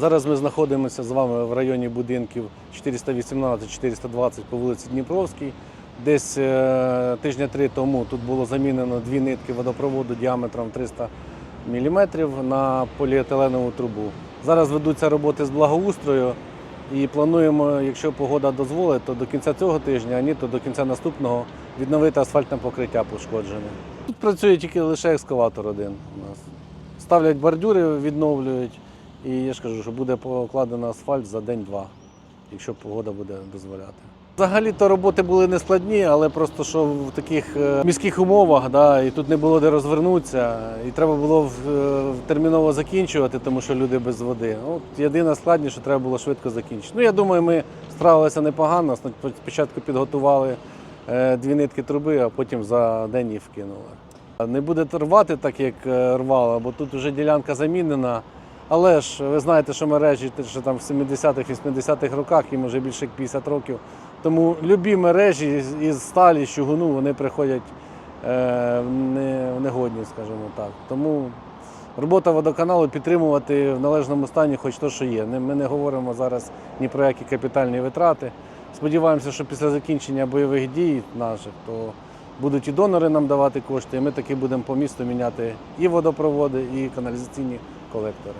Зараз ми знаходимося з вами в районі будинків 418-420 по вулиці Дніпровській. Десь е, тижня три тому тут було замінено дві нитки водопроводу діаметром 300 мм на поліетиленову трубу. Зараз ведуться роботи з благоустрою і плануємо, якщо погода дозволить, то до кінця цього тижня, а ні, то до кінця наступного відновити асфальтне покриття пошкоджене. Тут працює тільки лише екскаватор один у нас. Ставлять бордюри, відновлюють. І я ж кажу, що буде покладено асфальт за день-два, якщо погода буде дозволяти. Взагалі-то роботи були не складні, але просто що в таких е, міських умовах, да, і тут не було де розвернутися, і треба було е, терміново закінчувати, тому що люди без води. От єдина складність, що треба було швидко закінчити. Ну, я думаю, ми справилися непогано. Спочатку підготували е, дві нитки труби, а потім за день їх вкинули. Не буде рвати так, як рвало, бо тут вже ділянка замінена. Але ж ви знаєте, що мережі що там в 70-х, 80-х роках, їм вже більше як 50 років. Тому любі мережі із- сталі, з чугуну, вони приходять е, в не- негодні, скажімо так. Тому робота водоканалу підтримувати в належному стані, хоч то, що є. Ми не говоримо зараз ні про які капітальні витрати. Сподіваємося, що після закінчення бойових дій наших, то будуть і донори нам давати кошти, і ми таки будемо по місту міняти і водопроводи, і каналізаційні колектори.